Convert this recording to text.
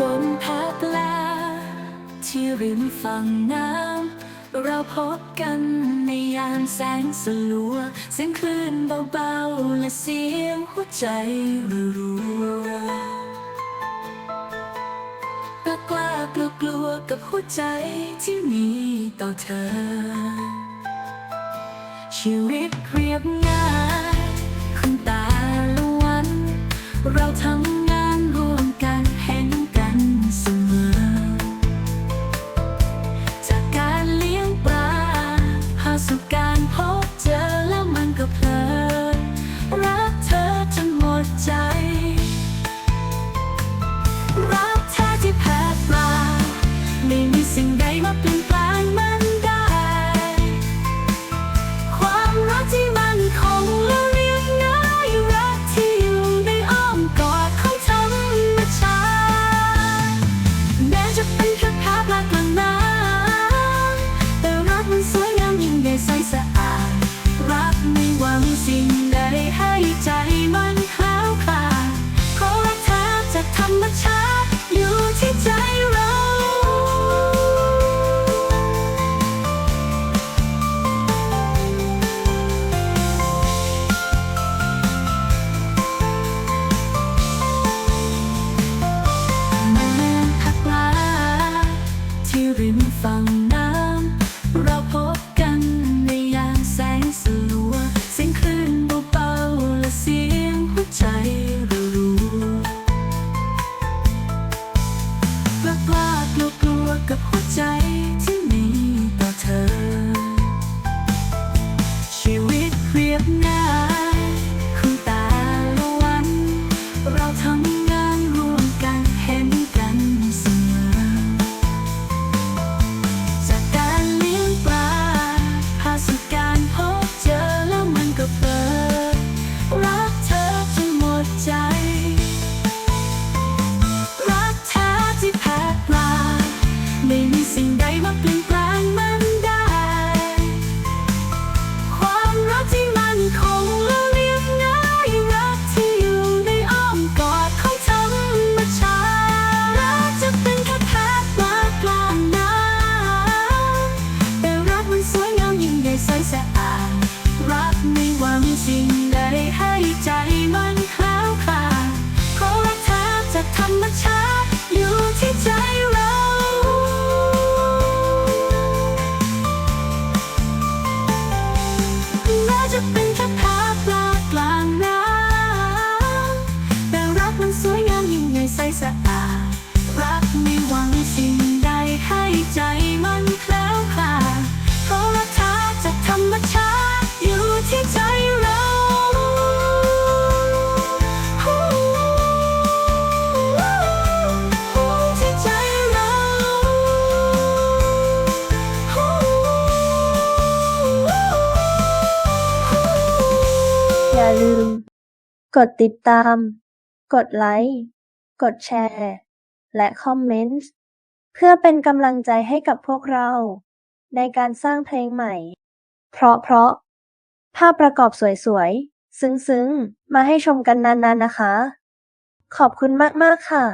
บนแพปลาที่ริมฝั่งน้ำ เราพบกันในยามแสงสลัว เสียงคลื่นเบาๆ และเสียงหัวใจรัวๆกล้ากล้ากลัวกลัวกับหัวใจที่มีต่อเธอ ชีวิตเรียบง่ายคุณตาละวัน เราทำง ริ จะเป็นแค่ภาพปลากลางน้ำแต่รักมันสวยงามยิ่งใหญ่ใสสะอาด รักไม่หวังสิ่งใดให้ใจมันแคล้วคลาดเพราะรักเธอจากธรรมชาติ ลืม กดติดตาม กดไลค์ กดแชร์ และคอมเมนต์ เพื่อเป็นกำลังใจให้กับพวกเรา ในการสร้างเพลงใหม่ เพราะเพราะ ภาพประกอบสวยๆ ซึ้งๆ มาให้ชมกันนานๆนะคะ ขอบคุณมากๆค่ะ